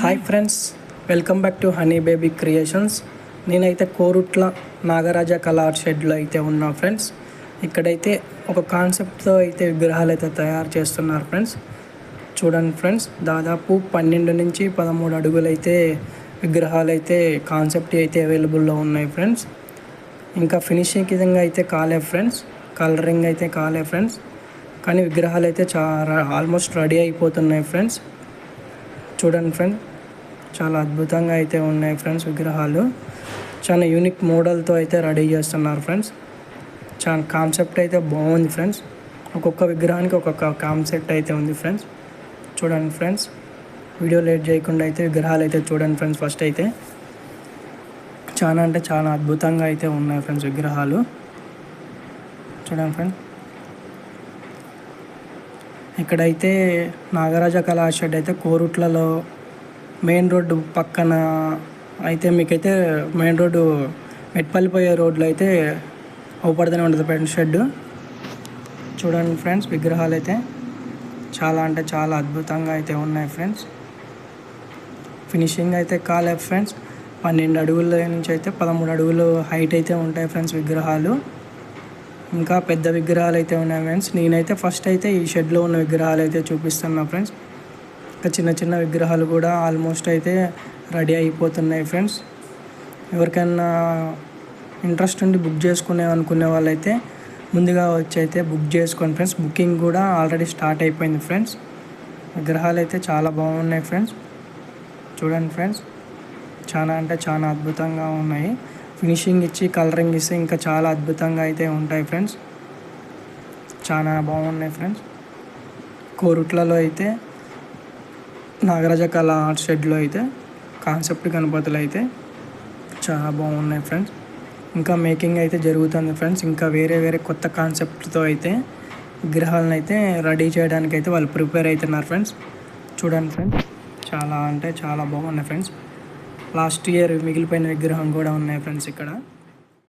Hi friends welcome back to Honey Baby Creations నేనైతే కోరుట్ల నాగరాజ కళా షెడ్లో అయితే ఉన్నా ఫ్రెండ్స్ ఇక్కడైతే ఒక కాన్సెప్ట్తో అయితే విగ్రహాలు అయితే తయారు చేస్తున్నారు ఫ్రెండ్స్ చూడండి ఫ్రెండ్స్ దాదాపు పన్నెండు నుంచి పదమూడు అడుగులైతే విగ్రహాలు అయితే కాన్సెప్ట్ అయితే అవైలబుల్లో ఉన్నాయి ఫ్రెండ్స్ ఇంకా ఫినిషింగ్ విధంగా అయితే కాలే ఫ్రెండ్స్ కలరింగ్ అయితే కాలే ఫ్రెండ్స్ కానీ విగ్రహాలు అయితే చాలా ఆల్మోస్ట్ రెడీ అయిపోతున్నాయి ఫ్రెండ్స్ చూడండి ఫ్రెండ్స్ చాలా అద్భుతంగా అయితే ఉన్నాయి ఫ్రెండ్స్ విగ్రహాలు. చాలా యూనిక్ మోడల్తో అయితే రెడీ చేస్తున్నారు ఫ్రెండ్స్. చాలా కాన్సెప్ట్ అయితే బాగుంది ఫ్రెండ్స్. ఒక్కొక్క విగ్రహానికి ఒక్కొక్క కాన్సెప్ట్ అయితే ఉంది ఫ్రెండ్స్. చూడండి ఫ్రెండ్స్. వీడియో లేట్ చేయకుండా అయితే విగ్రహాలు అయితే చూడండి ఫ్రెండ్స్ ఫస్ట్ అయితే. చాలా అంటే చాలా అద్భుతంగా అయితే ఉన్నాయి ఫ్రెండ్స్ విగ్రహాలు. చూడండి ఫ్రెండ్స్. ఇక్కడైతే నాగరాజ కళాషెడ్ అయితే కోరుట్లలో మెయిన్ రోడ్డు పక్కన అయితే మీకైతే మెయిన్ రోడ్డు మెట్పల్లి పోయే రోడ్లో అయితే అవుపడుతూనే ఉంటుంది ఫ్రెండ్స్ షెడ్ చూడండి ఫ్రెండ్స్ విగ్రహాలు అయితే చాలా అంటే చాలా అద్భుతంగా అయితే ఉన్నాయి ఫ్రెండ్స్. ఫినిషింగ్ అయితే కాలే ఫ్రెండ్స్. పన్నెండు అడుగుల నుంచి అయితే పదమూడు అడుగులు హైట్ అయితే ఉంటాయి ఫ్రెండ్స్ విగ్రహాలు. ఇంకా పెద్ద విగ్రహాలు అయితే ఉన్నాయి ఫ్రెండ్స్. నేనైతే ఫస్ట్ అయితే ఈ షెడ్లో ఉన్న విగ్రహాలు అయితే చూపిస్తున్నా ఫ్రెండ్స్. చిన్న చిన్న విగ్రహాలు కూడా ఆల్మోస్ట్ అయితే రెడీ అయిపోతున్నాయి ఫ్రెండ్స్. ఎవరికైనా ఇంట్రెస్ట్ ఉండి బుక్ చేసుకునే అనుకునే వాళ్ళైతే ముందుగా వచ్చి అయితే బుక్ చేసుకోండి ఫ్రెండ్స్. బుకింగ్ కూడా ఆల్రెడీ స్టార్ట్ అయిపోయింది ఫ్రెండ్స్. విగ్రహాలు అయితే చాలా బాగున్నాయి ఫ్రెండ్స్. చూడండి ఫ్రెండ్స్. చాలా అంటే చాలా అద్భుతంగా ఉన్నాయి. ఫినిషింగ్ ఇచ్చి కలరింగ్ ఇస్తే ఇంకా చాలా అద్భుతంగా అయితే ఉంటాయి ఫ్రెండ్స్. చాలా బాగున్నాయి ఫ్రెండ్స్. కోరుట్లలో అయితే నాగరాజ కళ ఆర్ట్ షెడ్లో అయితే కాన్సెప్ట్ గణపతులు అయితే చాలా బాగున్నాయి ఫ్రెండ్స్. ఇంకా మేకింగ్ అయితే జరుగుతుంది ఫ్రెండ్స్. ఇంకా వేరే వేరే కొత్త కాన్సెప్ట్తో అయితే విగ్రహాలను అయితే రెడీ చేయడానికి అయితే వాళ్ళు ప్రిపేర్ అవుతున్నారు ఫ్రెండ్స్. చూడండి ఫ్రెండ్స్ చాలా అంటే చాలా బాగున్నాయి ఫ్రెండ్స్. లాస్ట్ ఇయర్ మిగిలిపోయిన విగ్రహం కూడా ఉన్నాయి ఫ్రెండ్స్ ఇక్కడ.